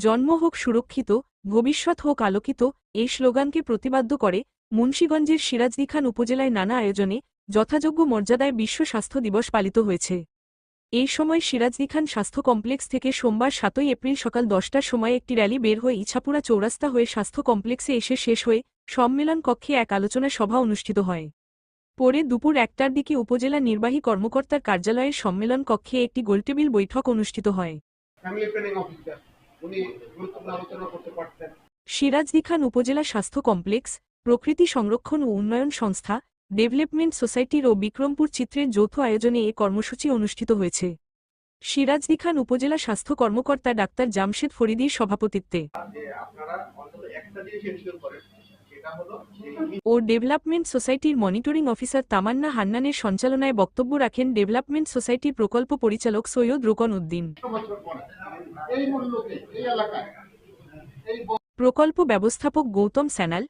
জন্ম হোক সুরক্ষিত, ভবিষ্যৎ হোক আলোকিত, এই স্লোগানকে প্রতিবাদ্য করে মুন্সীগঞ্জের সিরাজদি খান উপজেলায় নানা আয়োজনে যথাযোগ্য মর্যাদায় বিশ্ব স্বাস্থ্য দিবস পালিত হয়েছে। এই সময় সিরাজদি খান স্বাস্থ্য কমপ্লেক্স থেকে সোমবার সাতই এপ্রিল সকাল দশটার সময় একটি র্যালি বের হয়ে ইছাপুরা চৌরাস্তা হয়ে স্বাস্থ্য কমপ্লেক্সে এসে শেষ হয়ে সম্মেলন কক্ষে এক আলোচনা সভা অনুষ্ঠিত হয়। পরে দুপুর একটার দিকে উপজেলা নির্বাহী কর্মকর্তার কার্যালয়ের সম্মেলন কক্ষে একটি গোলটেবিল বৈঠক অনুষ্ঠিত হয়। ফ্যামিলি প্ল্যানিং অফিসার উনি গুরুত্বপূর্ণ আলোচনা করতে পারতেন। সিরাজদি খান উপজেলা স্বাস্থ্য কমপ্লেক্স প্রকৃতি সংরক্ষণ ও উন্নয়ন সংস্থা ডেভেলপমেন্ট সোসাইটির ও বিক্রমপুর চিত্রের যৌথ আয়োজনে এ কর্মসূচি অনুষ্ঠিত হয়েছে। সিরাজদি খান উপজেলা স্বাস্থ্য কর্মকর্তা ডাক্তার জামশেদ ফরিদির সভাপতিত্বে। আপনারা একটা জিনিস করেন ও ডেভেলপমেন্ট সোসাইটির মনিটরিং অফিসার তামান্না হান্নানের সঞ্চালনায় বক্তব্য রাখেন ডেভেলপমেন্ট সোসাইটির প্রকল্প পরিচালক সৈয়দ রোকন উদ্দিন। প্রকল্প ব্যবস্থাপক গৌতম স্যানাল।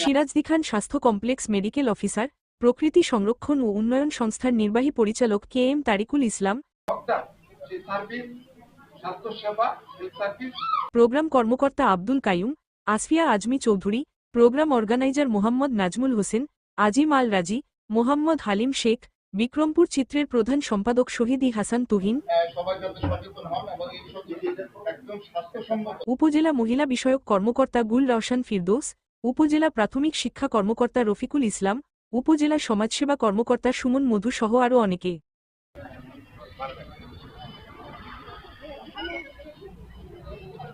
সিরাজদি খান স্বাস্থ্য কমপ্লেক্স মেডিকেল অফিসার, প্রকৃতি সংরক্ষণ ও উন্নয়ন সংস্থার নির্বাহী পরিচালক কে এম তারিকুল ইসলাম। স্বাস্থ্যসেবা প্রোগ্রাম কর্মকর্তা আব্দুল কাইয়ুম আসফিয়া আজমি চৌধুরী প্রোগ্রাম অর্গানাইজার মোহাম্মদ নাজমুল হোসেন আজিম আল রাজি মোহাম্মদ হালিম শেখ বিক্রমপুর চিত্রের প্রধান সম্পাদক শহীদি হাসান তুহিন। উপজেলা মহিলা বিষয়ক কর্মকর্তা গুল রওশান ফিরদৌস উপজেলা প্রাথমিক শিক্ষা কর্মকর্তা রফিকুল ইসলাম উপজেলা সমাজসেবা কর্মকর্তা সুমন মধু সহ আরও অনেকে।